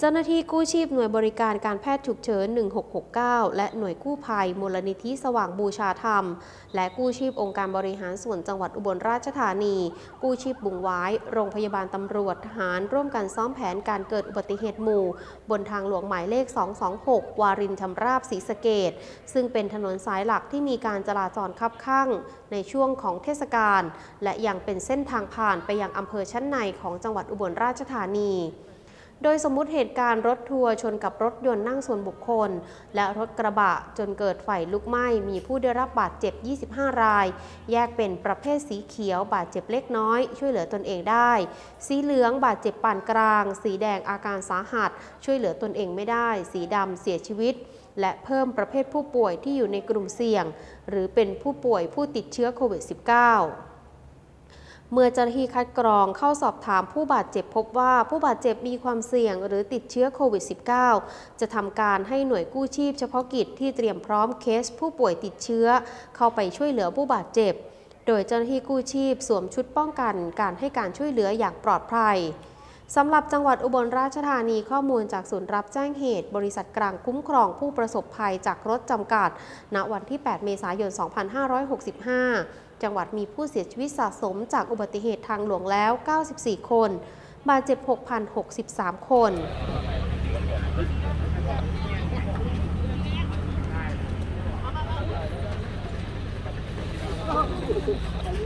เจ้าหน้าที่กู้ชีพหน่วยบริการการแพทย์ฉุกเฉิน 1669 และหน่วยกู้ภัยมูลนิธิสว่างบูชาธรรม และกู้ชีพองค์การบริหารส่วนจังหวัดอุบลราชธานี กู้ชีพบุงไว้ โรงพยาบาลตำรวจทหารร่วมกันซ้อมแผนการเกิดอุบัติเหตุหมู่ บนทางหลวงหมายเลข 226 วารินชำราบศรีสะเกดซึ่งเป็นถนนสายหลักที่มีการจราจรคับข้างในช่วงของเทศกาลและยังเป็นเส้นทางผ่านไปยังอำเภอชั้นในของจังหวัดอุบลราชธานี โดยสมมุติเหตุการณ์รถทัวร์ชนกับรถยนต์นั่งส่วนบุคคล และรถกระบะจนเกิดไฟลุกไหม้มีผู้ได้รับบาดเจ็บ 25 ราย แยกเป็นประเภทสีเขียวบาดเจ็บเล็กน้อย ช่วยเหลือตนเองได้ สีเหลืองบาดเจ็บปานกลาง สีแดงอาการสาหัส ช่วยเหลือตนเองไม่ได้ สีดำเสียชีวิต และเพิ่มประเภทผู้ป่วยที่อยู่ในกลุ่มเสี่ยง หรือเป็นผู้ป่วยผู้ติดเชื้อโควิด -19 เมื่อเจ้าหน้าที่คัดกรองเข้าสอบถามผู้บาดเจ็บพบว่าผู้บาดเจ็บมีความเสี่ยงหรือติดเชื้อโควิด -19 จะทำการให้หน่วยกู้ชีพเฉพาะกิจที่เตรียมพร้อมเคสผู้ป่วยติดเชื้อ เข้าไปช่วยเหลือผู้บาดเจ็บ โดยเจ้าหน้าที่กู้ชีพสวมชุดป้องกันการให้การช่วยเหลืออย่างปลอดภัย สำหรับจังหวัดอุบลราชธานีข้อมูลจากศูนย์รับแจ้งเหตุ บริษัทกลางคุ้มครองผู้ประสบภัยจากรถจำกัด ณ วันที่ 8 เมษายน 2565 จังหวัดมีผู้เสียชีวิตสะสมจากอุบัติเหตุทางหลวงแล้ว 94 คน บาดเจ็บ 6,063 คนเ